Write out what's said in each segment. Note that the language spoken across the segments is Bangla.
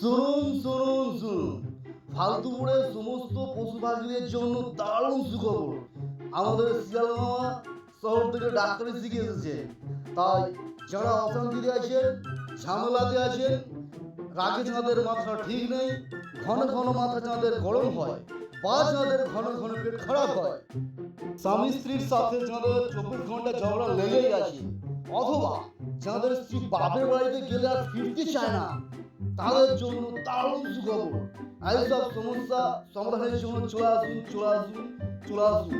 শুনুন শুনুন শুনুন ফালতুপুরের সমস্ত পশু পাখিদের জন্য দারুণ সুখবর। আমাদের শিয়াল মামা শহর থেকে ডাক্তারি শিখে এসেছে। তাই যারা অশান্তিতে আছেন ঝামেলাতে আছেন রাগে যাদের মাথা ঠিক নেই, ঘন ঘন মাথা যাদের গরম হয় বা যাদের ঘন ঘন পেট খারাপ হয়, স্বামী স্ত্রীর সাথে যাদের চব্বিশ ঘণ্টা ঝগড়া লেগেই আছে। অথবা যাদের স্ত্রী বাপের বাড়িতে গেলে আর ফিরতে চায় না, তাদের জন্য দারুণ সুখবর। এইসব সমস্যা সমাধানের জন্য চলে আসুন চলে আসুন চলে আসুন।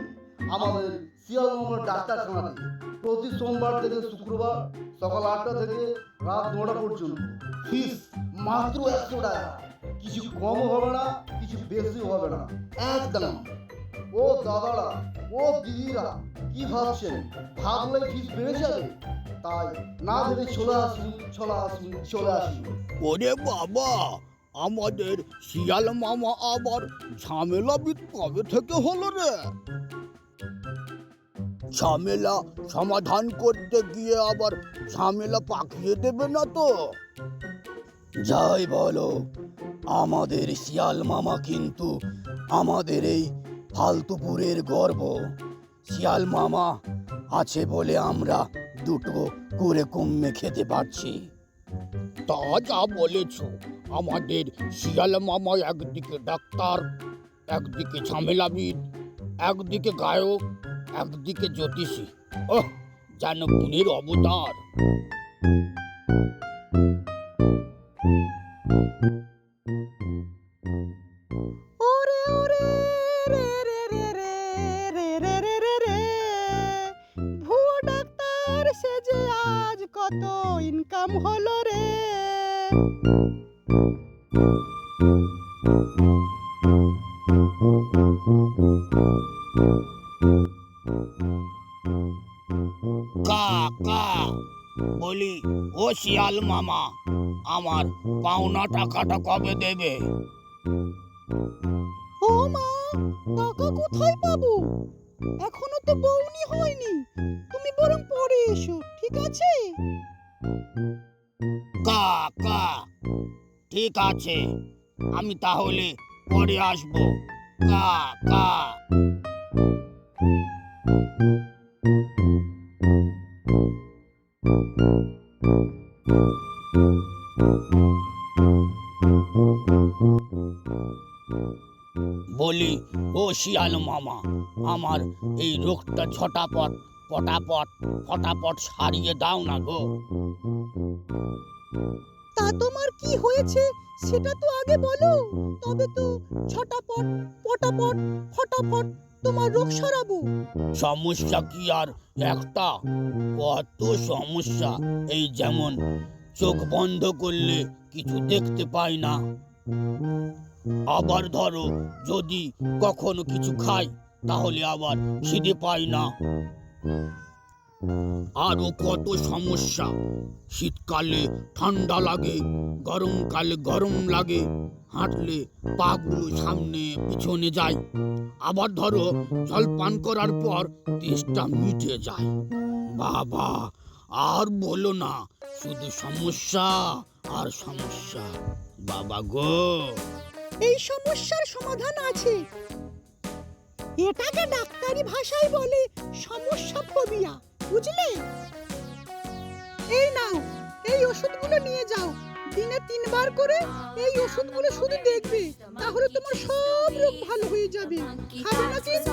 আমাদের শিয়াল নম্বর ডাক্তারখানাতে প্রতি সোমবার থেকে শুক্রবার সকাল আটটা থেকে রাত নটা পর্যন্ত। ফিস মাত্র একশো টাকা। কিছু কম হবে না, কিছু বেশি হবে না। একদম। ও দাদারা, ও দিদিরা, কি ভাবছেন? ভাবলে ফিস বেড়ে যাবে? তাই না ভেবে চলে আসুন চলে আসুন চলে আসুন। ওরে বাবা, আমাদের শিয়াল মামা আবার ঝামেলা বিদ কবে থেকে হলো রে। ঝামেলা সমাধান করতে গিয়ে আবার ঝামেলা পাকিয়ে দেবে না তো? যাই বলো, আমাদের শিয়াল মামা কিন্তু আমাদের এই ফালতুপুরের গর্ব। শিয়াল মামা আছে বলে আমরা দুটো করে কমে খেতে পারছি। তা যা বলেছ, আমাদের শিয়াল মামা একদিকে ডাক্তার, একদিকে ঝামেলাবিদ, একদিকে গায়ক, একদিকে জ্যোতিষী। ওহ, যেন গুণের অবতার। ওরে কত ইনকাম হলো রে। কা কা বলি ও শিয়াল মামা আমার পাওনা টাকাটা কবে দেবে? ও মা টাকা কোথায় পাবো? এখনও তো বউনি হয়নি। তুমি বরং পরে এসো, ঠিক আছে? কা কা, ঠিক আছে। আমি তাহলে পরে আসব। কা কা। বলি শিয়াল মামা। আমার এই রোগটা ছটাপট পটাপট ফটাপট সারিয়ে দাও না গো। তা তোমার কি হয়েছে? সেটা তো আগে বলো। তবে তো ছটাপট পটাপট ফটাফট তোমার রোগ সারাবো। সমস্যা কি আর একটা? কত সমস্যা। এই যেমন চোখ বন্ধ করলে কিছু দেখতে পাই না। আবার ধরো, যদি কখনো কিছু খাই, তাহলে আবার খিদে পাই না। আরও কত সমস্যা। শীতকালে ঠান্ডা লাগে, গরমকালে গরম লাগে। হাঁটলে পাগুলো সামনে পিছনে যায়। আবার ধরো, জল পান করার পর তেষ্টা মিটে যায়। বাবা, আর বলো না, শুধু সমস্যা আর সমস্যা। বাবা গো। এই সমস্যার সমাধান আছে। এটাকে ডাক্তারি ভাষায় বলে সমস্যা ফোবিয়া, বুঝলে? এই নাও, এই ওষুধগুলো নিয়ে যাও। দিনে তিনবার করে এই ওষুধগুলো শুধু দেখবে, তাহলে তোমার সব রোগ ভালো হয়ে যাবে। খাবে না কিন্তু।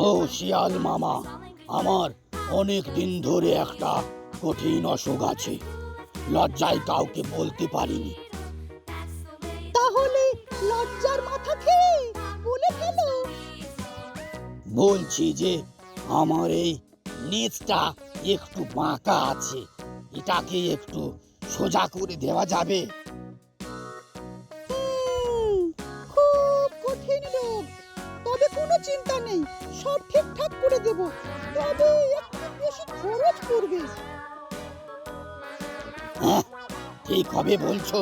ও শিয়াল মামা আমার অনেক দিন ধরে একটা কঠিন অসুখ আছে। লজ্জায় কাউকে বলতে পারিনি। তাহলে লজ্জার মাথা খেয়ে বলে ফেলো। বলছি যে আমার এই নিচটা একটু বাঁকা আছে। এটাকে একটু সোজা করে দেওয়া যাবে? দেব। তবে একটু বেশি খরচ করবে। হ্যাঁ ঠিক হবে বলছো।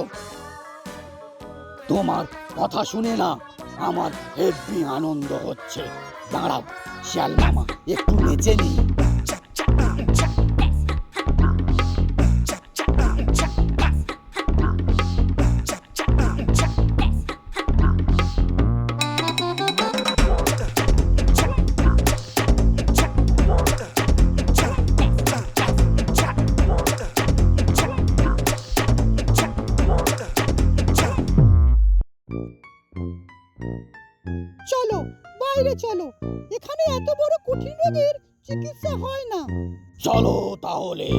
তোমার কথা শুনে না আমার হেব্বি আনন্দ হচ্ছে। দাঁড়াও শিয়াল মামা একটু নেচে নি এখানে এত বড় কঠিন রোগের চিকিৎসা হয় না। চলো তাহলে।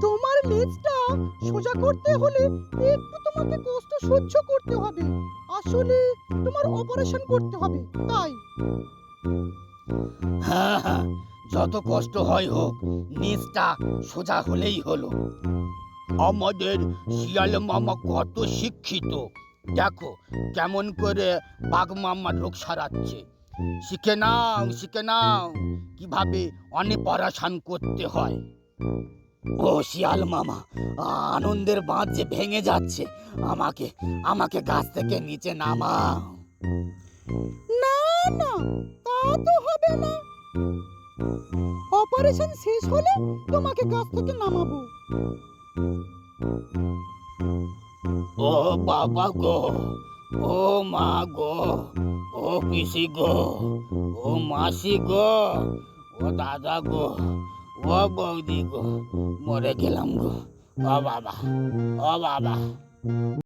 তোমার লেজটা সোজা করতে হলে একটু তোমাকে কষ্ট সহ্য করতে হবে। আসলে তোমার অপারেশন করতে হবে তাই। হ্যাঁ হ্যাঁ। যত কষ্ট হয় হোক, নিচটা সোজা হলেই হলো। আমাদের শিয়াল মামা কত শিক্ষিত। দেখো কেমন করে বাঘ মামা রোগ সারাচ্ছে। শিখে নাও শিখে নাও, কীভাবে অনেপারেশন করতে হয়। ও শিয়াল মামা, আনন্দের বাঁধ যে ভেঙে যাচ্ছে, আমাকে আমাকে গাছ থেকে নিচে নামাও। না না, তা তো হবে না। অপারেশন শেষ হলে তোমাকে গাছ থেকে নামাবো। ও বাবা গো, ও মা গো, ও পিসি গো, ও মাসি গো, ও দাদা গো, ও বৌদি গো, মরে গেলাম গো। ও বাবা ও বাবা।